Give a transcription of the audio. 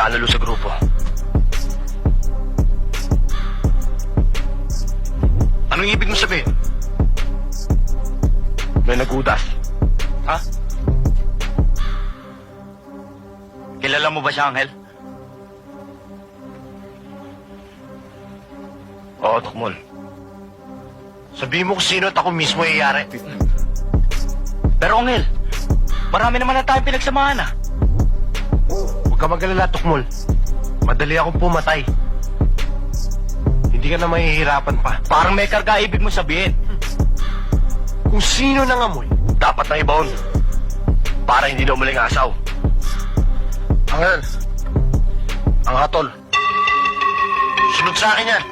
nagkaanalo sa grupo. Anong ibig mo sabihin? May nagudas. Ha? Kilala mo ba siya, Angel? Oo, Tukmol. Sabihin mo kung sino at ako mismo iyayari. Pero, Angel, marami naman na tayong pinagsamahan, ah. Huwag ka magalala, Tukmol. Madali akong pumatay. Hindi ka na mahihirapan pa. Parang may karga ibig mo sabihin. Kung sino nang amoy, dapat na ibaon. Para hindi na umuling asaw. Angel, ang hatol. Sunod sa akin yan.